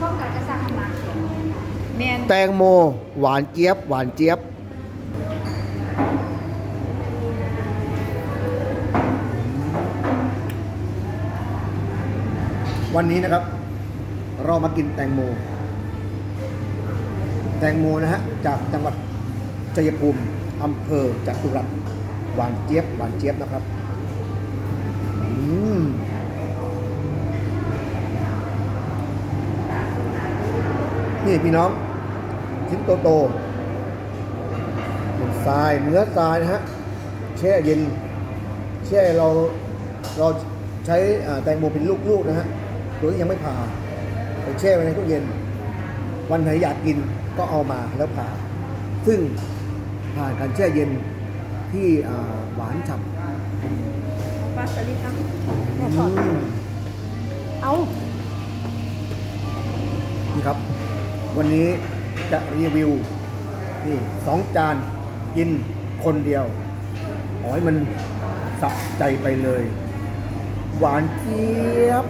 พวกกันจะสร้างมาแมนแตงโม หวานเจี๊ยบ หวานเจี๊ยบ วันนี้นะครับ เรามากินแตงโม แตงโมนะฮะ จากจังหวัดชัยภูมิอำเภอจตุรัสหวานเจี๊ยบ หวานเจี๊ยบนะครับ นี่พี่น้อง ชิ้นโตโตๆเป็นทรายเนื้อทรายนะฮะแช่เย็น แช่เราเราใช้อ่าแตงโมเป็นลูกๆนะฮะโดยที่ยังไม่ผ่าไปแช่ไว้ในตู้เย็น วันไหนอยากกินก็เอามาแล้วผ่า ซึ่งผ่านการแช่เย็นที่อ่าหวานฉ่ำปลาสลิดเอาอืมเอานี่ครับ วันนี้จะรีวิวนี่สองจานกินคนเดียวขอให้มันสับใจไปเลย หวานเจี๊ยบ